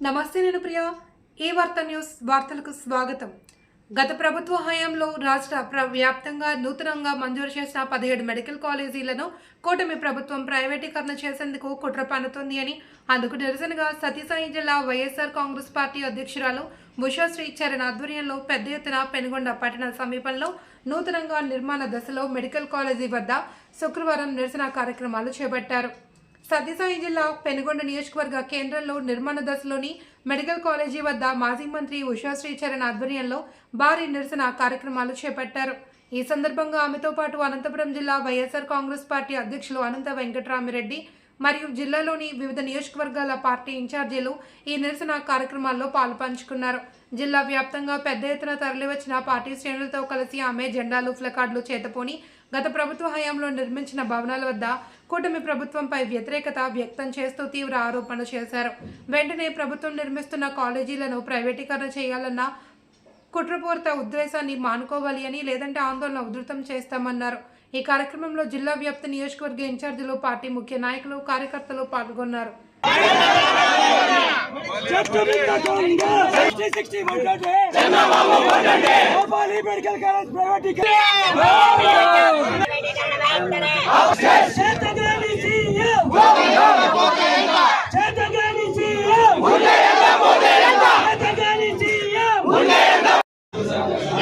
నమస్తే నేను ప్రియ. ఈ వార్త న్యూస్ వార్తలకు స్వాగతం. గత ప్రభుత్వ హయాంలో రాష్ట్ర ప్ర వ్యాప్తంగా నూతనంగా మంజూరు చేసిన పదిహేడు మెడికల్ కాలేజీలను కూటమి ప్రభుత్వం ప్రైవేటీకరణ చేసేందుకు కుట్ర పన్నుతోంది అని అందుకు నిరసనగా సతీసాయి జిల్లా వైఎస్ఆర్ కాంగ్రెస్ పార్టీ అధ్యక్షురాలు ఉషాశ్రీ చరణ్ ఆధ్వర్యంలో పెద్ద ఎత్తున పెనుగొండ పట్టణ సమీపంలో నూతనంగా నిర్మాణ దశలో మెడికల్ కాలేజీ వద్ద శుక్రవారం నిరసన కార్యక్రమాలు చేపట్టారు. సత్యసాయి జిల్లా పెనుగొండ నియోజకవర్గ కేంద్రంలో నిర్మాణ దశలోని మెడికల్ కాలేజీ వద్ద మాజీ మంత్రి ఉషాశ్రీ చరణ్ ఆధ్వర్యంలో భారీ నిరసన కార్యక్రమాలు చేపట్టారు. ఈ సందర్భంగా ఆమెతో పాటు అనంతపురం జిల్లా వైఎస్ఆర్ కాంగ్రెస్ పార్టీ అధ్యక్షులు అనంత వెంకటరామిరెడ్డి మరియు జిల్లాలోని వివిధ నియోజకవర్గాల పార్టీ ఇన్ఛార్జీలు ఈ నిరసన కార్యక్రమాల్లో పాల్పంచుకున్నారు. జిల్లా వ్యాప్తంగా పెద్ద ఎత్తున తరలివచ్చిన పార్టీ శ్రేణులతో కలిసి ఆమె జెండాలు ఫ్లకార్డులు చేతపోని గత ప్రభుత్వ హయాంలో నిర్మించిన భవనాల వద్ద కూటమి ప్రభుత్వంపై వ్యతిరేకత వ్యక్తం చేస్తూ తీవ్ర ఆరోపణలు చేశారు. వెంటనే ప్రభుత్వం నిర్మిస్తున్న కాలేజీలను ప్రైవేటీకరణ చేయాలన్న కుట్రపూరిత ఉద్దేశాన్ని మానుకోవాలి అని లేదంటే ఆందోళన ఉధృతం చేస్తామన్నారు. ఈ కార్యక్రమంలో జిల్లా వ్యాప్త నియోజకవర్గ ఇన్ఛార్జీలు పార్టీ ముఖ్య నాయకులు కార్యకర్తలు పాల్గొన్నారు. మెడికల్ కాలేజ్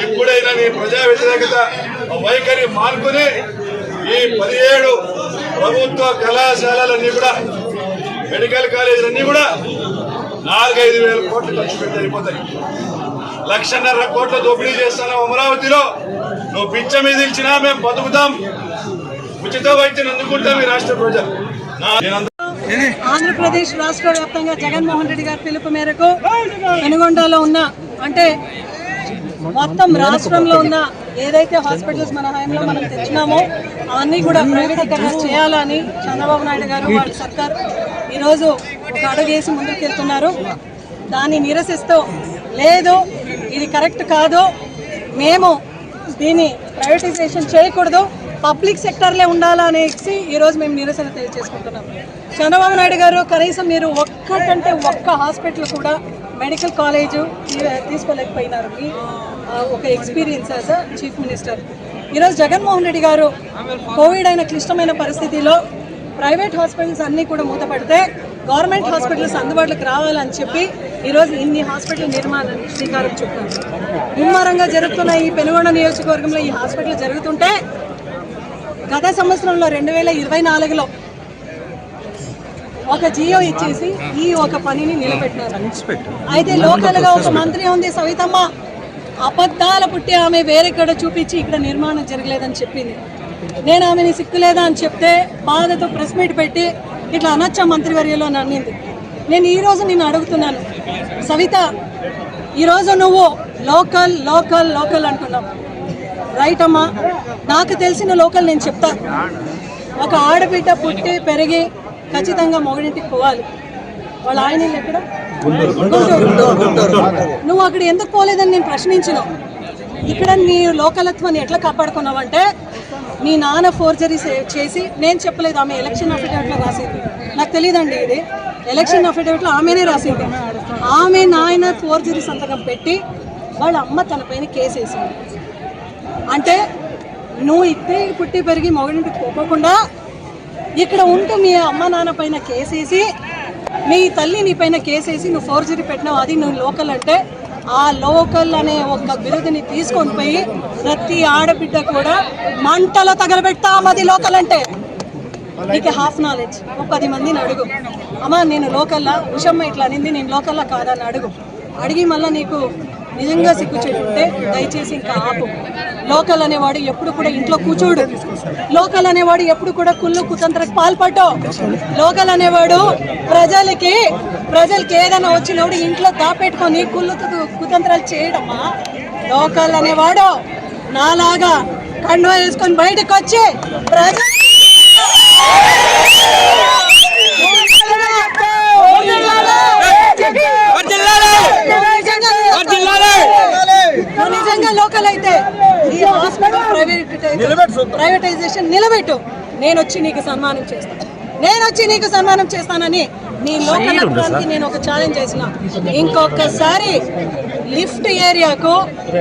ఎప్పుడైనా నీ ప్రజా వ్యతిరేకత వైఖరి మార్పుని ఈ పదిహేడు ప్రభుత్వ కళాశాలలన్నీ కూడా మెడికల్ కాలేజీలన్నీ కూడా నాలుగైదు వేల కోట్లు ఖర్చు పెట్టి అయిపోతాయి. లక్షన్నర కోట్ల దోపిడీ చేస్తాను అమరావతిలో నువ్వు పిచ్చ మీద ఇచ్చినా మేము బతుకుతాం. ఉచిత వైద్యం అందుకుంటాం ఈ రాష్ట్ర ప్రజలు. ఆంధ్రప్రదేశ్ రాష్ట్ర వ్యాప్తంగా జగన్మోహన్ రెడ్డి గారి పిలుపు మేరకు పెనుగొండలో ఉన్న అంటే మొత్తం రాష్ట్రంలో ఉన్న ఏదైతే హాస్పిటల్స్ మన హయాంలో మనం తెచ్చినామో అవన్నీ కూడా ప్రైవేటీకరణ చేయాలని చంద్రబాబు నాయుడు గారు వాళ్ళ సర్కార్ ఈరోజు ఒక అడుగేసి ముందుకెళ్తున్నారు. దాన్ని నిరసిస్తూ లేదు ఇది కరెక్ట్ కాదు మేము దీన్ని ప్రైవేటైజేషన్ చేయకూడదు పబ్లిక్ సెక్టర్లే ఉండాలనేసి ఈరోజు మేము నిరసన తెలియజేసుకుంటున్నాం. చంద్రబాబు నాయుడు గారు కనీసం మీరు ఒక్కటంటే ఒక్క హాస్పిటల్ కూడా మెడికల్ కాలేజు తీసుకోలేకపోయినారు. మీ ఒక ఎక్స్పీరియన్స్ యాజ్ చీఫ్ మినిస్టర్. ఈరోజు జగన్మోహన్ రెడ్డి గారు కోవిడ్ అయిన క్లిష్టమైన పరిస్థితిలో ప్రైవేట్ హాస్పిటల్స్ అన్నీ కూడా మూతపడితే గవర్నమెంట్ హాస్పిటల్స్ అందుబాటులోకి రావాలని చెప్పి ఈరోజు ఇన్ని హాస్పిటల్ నిర్మాణానికి శ్రీకారం చుట్టారు. ముమ్మరంగా జరుగుతున్న ఈ పెనుగొండ నియోజకవర్గంలో ఈ హాస్పిటల్ జరుగుతుంటే గత సంవత్సరంలో రెండు వేల ఇరవై నాలుగులో ఒక జియో ఇచ్చేసి ఈ ఒక పనిని నిలబెట్టినారు. అయితే లోకల్గా ఒక మంత్రి ఉంది సవితమ్మ. అబద్ధాల పుట్టి ఆమె వేరెక్కడ చూపించి ఇక్కడ నిర్మాణం జరగలేదని చెప్పింది. నేను ఆమెని సిక్కులేదా అని చెప్తే బాధతో ప్రెస్ మీట్ పెట్టి ఇట్లా అనొచ్చా మంత్రివర్యంలో అని అన్నింది. నేను ఈరోజు నిన్ను అడుగుతున్నాను. సవిత ఈరోజు నువ్వు లోకల్ లోకల్ లోకల్ అంటున్నావు. రైట్ అమ్మా నాకు తెలిసిన లోకల్ నేను చెప్తా. ఒక ఆడబిడ్డ పుట్టి పెరిగి ఖచ్చితంగా మొగడింటికి పోవాలి. వాళ్ళ ఆయన ఎక్కడ. నువ్వు అక్కడ ఎందుకు పోలేదని నేను ప్రశ్నించిన. ఇక్కడ నీ లోకలత్వాన్ని ఎట్లా కాపాడుకున్నావంటే నీ నాన్న ఫోర్జరీ చేసి నేను చెప్పలేదు ఆమె ఎలక్షన్ అఫిడవిట్లో రాసింది. నాకు తెలియదండి ఇది. ఎలక్షన్ అఫిడవిట్లో ఆమెనే రాసింది. ఆమె నాయన ఫోర్జరీ సంతకం పెట్టి వాళ్ళ అమ్మ తన పైన కేసు వేసింది అంటే నువ్వు ఇట్టే పుట్టి పెరిగి మొగడింటి పోకోకుండా ఇక్కడ ఉంటూ మీ అమ్మ నాన్న పైన కేసేసి మీ తల్లి నీ పైన కేసేసి నువ్వు ఫోర్జరీ పెట్టినావు అది నువ్వు లోకల్ అంటే ఆ లోకల్ అనే ఒక బిరుదుని తీసుకొని పోయి ప్రతి ఆడబిడ్డ కూడా మంటలో తగలబెడతాం అది లోకల్ అంటే. నీకు హాఫ్ నాలెడ్జ్ ఒక పది మందిని అడుగు. అమ్మా నేను లోకల్లా? ఉషమ్మ ఇట్లా అనింది నేను లోకల్లా కాదని అడుగు. అడిగి మళ్ళీ నీకు నిజంగా సిగ్గుచేటుంటే దయచేసి ఇంకా ఆపు. లోకల్ అనేవాడు ఎప్పుడు కూడా ఇంట్లో కూర్చోడు. లోకల్ అనేవాడు ఎప్పుడు కూడా కుళ్ళు కుతంత్రకు పాల్పడ్డు. లోకల్ అనేవాడు ప్రజలకి ప్రజలకి ఏదైనా వచ్చినప్పుడు ఇంట్లో దాపెట్టుకొని కుళ్ళు కుతంత్రాలు చేయడమ్మా లోకల్ అనేవాడు నాలాగా కండువా వేసుకొని బయటకు వచ్చి ప్రజలు నువ్వు నిజంగా లోకల్ అయితే ఈ హాస్పిటల్ ప్రైవేట్ ప్రైవేటైజేషన్ నిలబెట్టు. నేను వచ్చి నీకు సన్మానం చేస్తాను నేను వచ్చి నీకు సన్మానం చేస్తానని నీ లోకల్ నేను ఒక ఛాలెంజ్ చేసిన. ఇంకొకసారి లిఫ్ట్ ఏరియాకు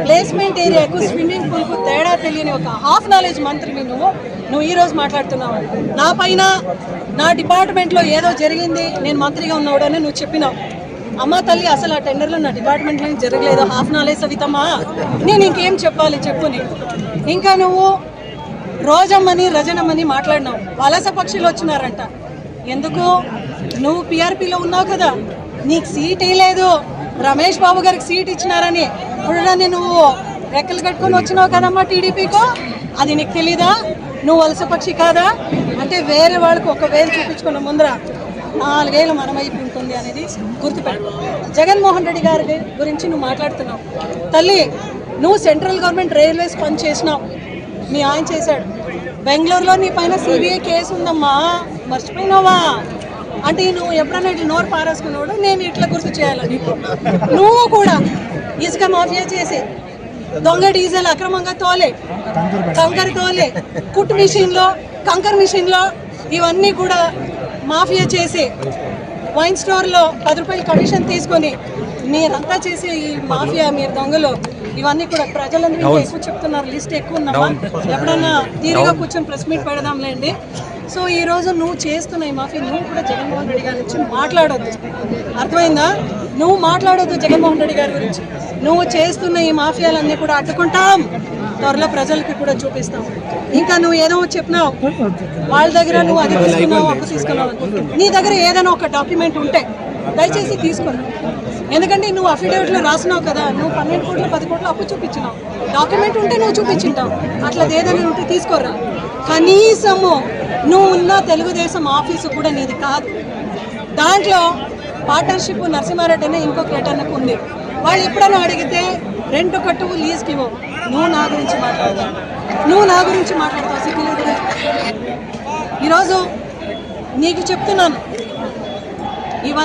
ప్లేస్మెంట్ ఏరియాకు స్విమ్మింగ్ పూల్కు తేడా తెలియని ఒక హాఫ్ నాలెడ్జ్ మంత్రిని నువ్వు నువ్వు ఈ రోజు మాట్లాడుతున్నావు. నా పైన నా డిపార్ట్మెంట్లో ఏదో జరిగింది నేను మంత్రిగా ఉన్నాడని నువ్వు చెప్పినావు. అమ్మ తల్లి అసలు ఆ టెండర్లో నా డిపార్ట్మెంట్లో జరగలేదు. హాఫ్ నాలెడ్జ్ సవితమ్మా. నేను ఇంకేం చెప్పాలి చెప్పు నీకు ఇంకా నువ్వు రోజమ్మని రజనమ్మని మాట్లాడినావు. వలస పక్షులు వచ్చినారంట. ఎందుకు? నువ్వు పిఆర్పిలో ఉన్నావు కదా. నీకు సీట్ లేదు. రమేష్ బాబు గారికి సీట్ ఇచ్చినారని. ఇప్పుడు నువ్వు రెక్కలు కట్టుకొని వచ్చినావు కదమ్మా టీడీపీకో? అది నీకు తెలీదా? నువ్వు వలస పక్షి కాదా? అంటే వేరే వాళ్ళకు ఒక వేలు చూపించుకున్న ముందర నాలుగేళ్ళు మన వైపు ఉంటుంది అనేది గుర్తుపెట్టు జగన్మోహన్ రెడ్డి గారి గురించి నువ్వు మాట్లాడుతున్నావు. తల్లి నువ్వు సెంట్రల్ గవర్నమెంట్ రైల్వేస్ పని చేసినావు. మీ ఆయన చేశాడు. బెంగళూరులో నీ పైన సిబిఐ కేసు ఉందమ్మా. మర్చిపోయినావా? అంటే నువ్వు ఎప్పుడైనా ఇట్లా నోరు పారేసుకున్నాడు నేను ఇట్లా గుర్తు చేయాలి నీకు? నువ్వు కూడా ఇసుక మాఫియా చేసి దొంగ డీజిల్ అక్రమంగా తోలే కంకర తోలే కుట్టు మిషన్లో కంకర్ మిషన్లో ఇవన్నీ కూడా మాఫియా చేసి వైన్ స్టోర్లో పది రూపాయలు కమిషన్ తీసుకొని మీరంతా చేసే ఈ మాఫియా మీరు దొంగలు. ఇవన్నీ కూడా ప్రజలందరూ ఎక్కువ చెప్తున్నారు. లిస్ట్ ఎక్కువ ఉందమ్మా. ఎప్పుడన్నా తీరిగా కూర్చొని ప్రెస్ మీట్ పెడదాంలేండి. సో ఈ రోజు నువ్వు చేస్తున్న ఈ మాఫియా నువ్వు కూడా జగన్మోహన్ రెడ్డి గారి గురించి మాట్లాడొద్దు. అర్థమైందా? నువ్వు మాట్లాడొద్దు జగన్మోహన్ రెడ్డి గారి గురించి. నువ్వు చేస్తున్న ఈ మాఫియాలన్నీ కూడా అడ్డుకుంటాం. త్వరలో ప్రజలకి కూడా చూపిస్తాం. ఇంకా నువ్వు ఏదో చెప్పినావు. వాళ్ళ దగ్గర నువ్వు అది తీసుకున్నావు అప్పు తీసుకున్నావు. నీ దగ్గర ఏదైనా ఒక డాక్యుమెంట్ ఉంటే దయచేసి తీసుకుని ఎందుకంటే నువ్వు అఫిడవిట్లో రాసినావు కదా నువ్వు పన్నెండు కోట్లు పది కోట్లు అప్పు చూపించినావు. డాక్యుమెంట్ ఉంటే నువ్వు చూపించింటావు. అట్లా ఏదైనా ఉంటే తీసుకోరా కనీసము నువ్వు ఉన్న తెలుగుదేశం ఆఫీసు కూడా నీది కాదు. దాంట్లో పార్ట్నర్షిప్ నరసింహారెడ్డి అనే ఇంకో కేటర్నకు ఉంది. వాళ్ళు ఎప్పుడైనా అడిగితే రెంట్ కట్టువు లీజ్కి ఇవ్వవు నువ్వు నా గురించి మాట్లాడతావు. నువ్వు నా గురించి మాట్లాడతావు సిగ్గులేదు ఈరోజు నీకు చెప్తున్నాను. ఇవన్నీ